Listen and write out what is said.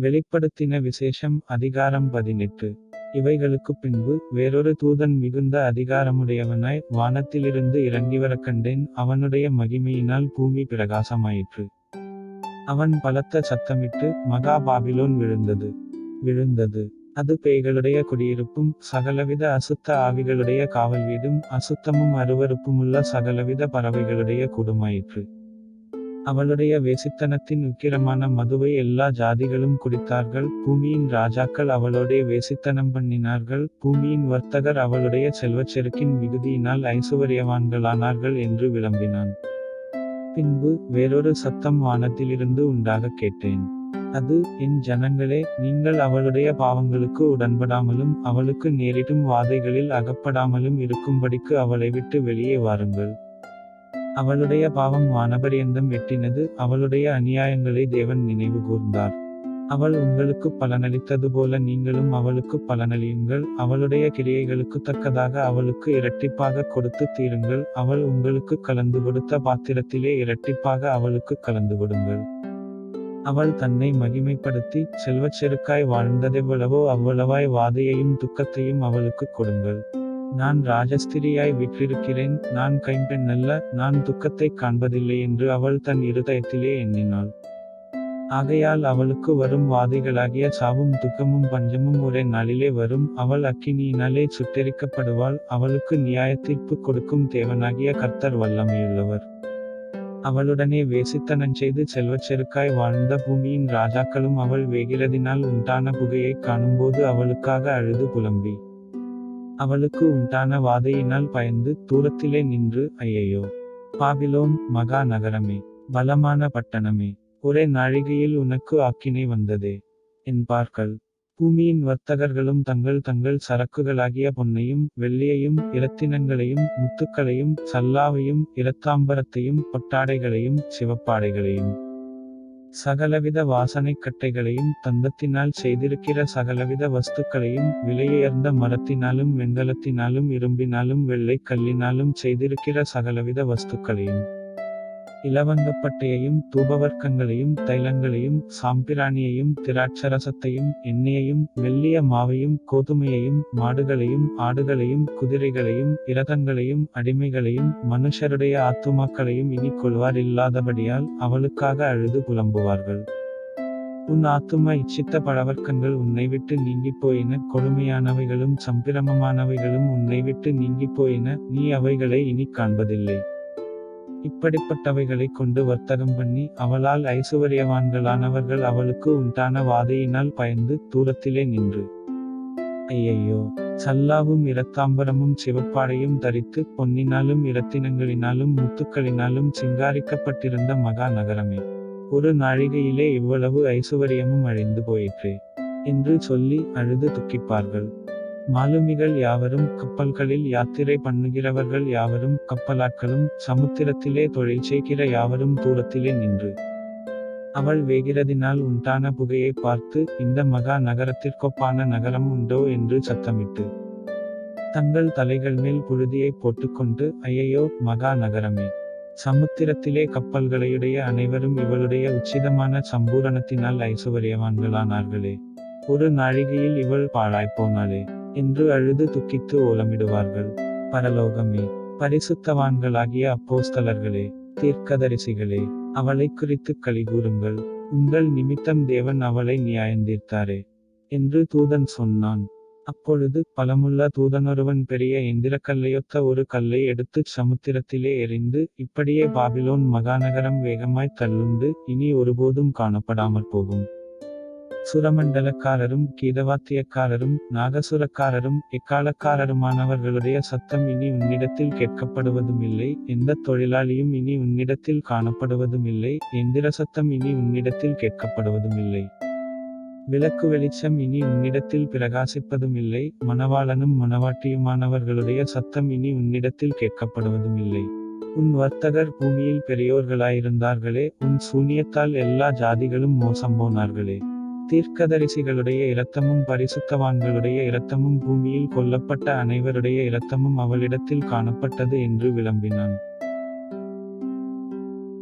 வெளிப்படுத்தின விசேஷம் அதிகாரம் பதினெட்டு. இவைகளுக்குப் பின்பு வேறொரு தூதன் மிகுந்த அதிகாரமுடையவனாய் வானத்திலிருந்து இறங்கிவரக் கண்டேன் அவனுடைய மகிமையினால் பூமி பிரகாசமாயிற்று. அவன் பலத்த சத்தமிட்டு மகா பாபிலோன் விழுந்தது. விழுந்தது. அது பேய்களுடைய குடியிருப்பும் சகலவித அசுத்த ஆவிகளுடைய காவல் வீடும் அசுத்தமும் அருவருப்புமுள்ள சகலவித பறவைகளுடைய கூடுமாயிற்று. அவளுடைய வேசித்தனத்தின் உக்கிரமான மதுவை எல்லா ஜாதிகளும் குடித்தார்கள். பூமியின் ராஜாக்கள் அவளுடைய வேசித்தனம் பண்ணினார்கள். பூமியின் வர்த்தகர் அவளுடைய செல்வச் செருக்கின் மிகுதியினால் ஐசுவரியவான்களானார்கள் என்று விளம்பினான். பின்பு வேறொரு சத்தம் வானத்திலிருந்து உண்டாக கேட்டேன். அது என் ஜனங்களே நீங்கள் அவளுடைய பாவங்களுக்கு உடன்படாமலும் அவளுக்கு நேரிடும் வாதைகளில் அகப்படாமலும் இருக்கும்படிக்கு அவளை விட்டு வெளியே வாருங்கள். அவளுடைய பாவம் வானபரியந்தம் வெட்டினது அவளுடைய அநியாயங்களை தேவன் நினைவு கூர்ந்தார். அவள் உங்களுக்கு பலனளித்தது போல நீங்களும் அவளுக்கு பலனளியுங்கள் அவளுடைய கிரியைகளுக்கு தக்கதாக அவளுக்கு இரட்டிப்பாக கொடுத்து தீருங்கள் அவள் உங்களுக்கு கலந்து கொடுத்த பாத்திரத்திலே இரட்டிப்பாக அவளுக்கு கலந்து கொடுங்கள். அவள் தன்னை மகிமைப்படுத்தி செல்வச் செருக்காய் வாழ்ந்ததெவ்வளவோ அவ்வளவாய் வாதையையும் துக்கத்தையும் அவளுக்கு கொடுங்கள். நான் ராஜஸ்திரியாய் விற்றிருக்கிறேன் நான் கைம்பெண் அல்ல நான் துக்கத்தை காண்பதில்லை என்று அவள் தன் இருதயத்திலே எண்ணினாள். ஆகையால் அவளுக்கு வரும் வாதைகளாகிய சாவும் துக்கமும் பஞ்சமும் ஒரே நாளிலே வரும் அவள் அக்கினியினாலே சுட்டெரிக்கப்படுவாள் அவளுக்கு நியாயத்தீர்ப்பு கொடுக்கும் தேவனாகிய கர்த்தர் வல்லமையுள்ளவர். அவளுடனே வேசித்தனஞ் செய்து செல்வச் செருக்காய் வாழ்ந்த பூமியின் ராஜாக்களும் அவள் வேகிறதினால் உண்டான புகையைக் காணும்போது அவளுக்காக அழுது புலம்பி. அவளுக்கு உண்டான வாதையினால் பயந்து தூரத்திலே நின்று ஐயையோ! பாபிலோன் மகா நகரமே பலமான பட்டணமே ஒரே நாழிகையில் உனக்கு ஆக்கினை வந்ததே என்பார்கள் பூமியின் வர்த்தகர்களும் தங்கள் தங்கள் சரக்குகளாகிய பொன்னையும் வெள்ளியையும் இரத்தினங்களையும் முத்துக்களையும் சல்லாவையும் இரத்தாம்பரத்தையும் பொட்டாடைகளையும் சிவப்பாடைகளையும். சகலவித வாசனைக் கட்டைகளையும் தந்தத்தினால் செய்திருக்கிற சகலவித வஸ்துக்களையும் விலையுயர்ந்த மரத்தினாலும் வெண்கலத்தினாலும் இரும்பினாலும் வெள்ளை கல்லினாலும் செய்திருக்கிற சகலவித வஸ்துக்களையும். இலவங்கப்பட்டையையும் தூபவர்க்கங்களையும் தைலங்களையும் சாம்பிராணியையும் திராட்சரசத்தையும் எண்ணெயையும் மெல்லிய மாவையும் கோதுமையையும் மாடுகளையும் ஆடுகளையும் குதிரைகளையும் இரதங்களையும் அடிமைகளையும் மனுஷருடைய ஆத்துமாக்களையும் இனி கொள்வார் இல்லாதபடியால் அவளுக்காக அழுது புலம்புவார்கள். உன் ஆத்துமா இச்சித்த பழவர்க்கங்கள் உன்னை விட்டு நீங்கிப் போயின கொடுமையானவைகளும் சம்பிரமமானவைகளும் உன்னை விட்டு நீங்கிப் போயின நீ அவைகளை இனி காண்பதில்லை. இப்படிப்பட்டவைகளை கொண்டு வர்த்தகம் பண்ணி அவளால் ஐசுவரியவான்களானவர்கள் அவளுக்கு உண்டான வாதையினால் பயந்து தூரத்திலே நின்று. ஐயையோ சல்லாவும் இரத்தாம்பரமும் சிவப்பாடையும் தரித்து பொன்னினாலும் இரத்தினங்களினாலும் முத்துக்களினாலும் சிங்காரிக்கப்பட்டிருந்த மகா நகரமே. ஒரு நாழிகையிலே இவ்வளவு ஐசுவரியமும் அழிந்து போயிற்றே. என்று சொல்லி அழுது துக்கிப்பார்கள். மாலுமிகள் யாவரும் கப்பல்களில் யாத்திரை பண்ணுகிறவர்கள் யாவரும் கப்பலாட்களும் சமுத்திரத்திலே தொழில் செய்கிற யாவரும் தூரத்திலே நின்று அவள் வேகிறதினால் உண்டான புகையை பார்த்து இந்த மகா நகரத்திற்கொப்பான நகரம் உண்டோ? என்று சத்தமிட்டு தங்கள் தலைகள் மேல் புழுதியை போட்டுக்கொண்டு ஐயையோ மகா நகரமே! சமுத்திரத்திலே கப்பல்களையுடைய அனைவரும் இவளுடைய உச்சிதமான சம்பூரணத்தினால் ஐசுவரியவான்களானார்களே! ஒரு நாழிகையில் இவள் பாழாய்ப்போனாளே என்று அழுது துக்கித்து ஓலமிடுவார்கள். பரலோகமே பரிசுத்தவான்களாகிய அப்போஸ்தலர்களே தீர்க்கதரிசிகளே அவளை குறித்து கலிகூறுங்கள் உங்கள் நிமித்தம் தேவன் அவளை நியாயந்தீர்த்தாரே என்று தூதன் சொன்னான். அப்பொழுது பலமுள்ள தூதனொருவன் பெரிய எந்திரக்கல்லையொத்த ஒரு கல்லை எடுத்துச் சமுத்திரத்திலே எறிந்து இப்படியே பாபிலோன் மகாநகரம் வேகமாய் தள்ளுண்டு இனி ஒருபோதும் காணப்படாமற் போகும் சுரமண்டலக்காரரும் கீதவாத்தியக்காரரும் நாகசுரக்காரரும் எக்காலக்காரருமானவர்களுடைய சத்தம் இனி உன்னிடத்தில் கேட்கப்படுவதுமில்லை எந்த தொழிலாளியும் இனி உன்னிடத்தில் காணப்படுவதும் இல்லை எந்திர சத்தம் இனி உன்னிடத்தில் கேட்கப்படுவதும் இல்லை விளக்கு வெளிச்சம் இனி உன்னிடத்தில் பிரகாசிப்பதுமில்லை மணவாளனும் மணவாட்டியுமானவர்களுடைய சத்தம் இனி உன்னிடத்தில் கேட்கப்படுவதும் இல்லை உன் வர்த்தகர் பூமியில் பெரியோர்களாயிருந்தார்களே உன் சூனியத்தால் எல்லா ஜாதிகளும் மோசம் போனார்களே தீர்க்கதரிசிகளுடைய இரத்தமும் பரிசுத்தவான்களுடைய இரத்தமும் பூமியில் கொல்லப்பட்ட அனைவருடைய இரத்தமும் அவளிடத்தில் காணப்பட்டது என்று விளம்பினான்.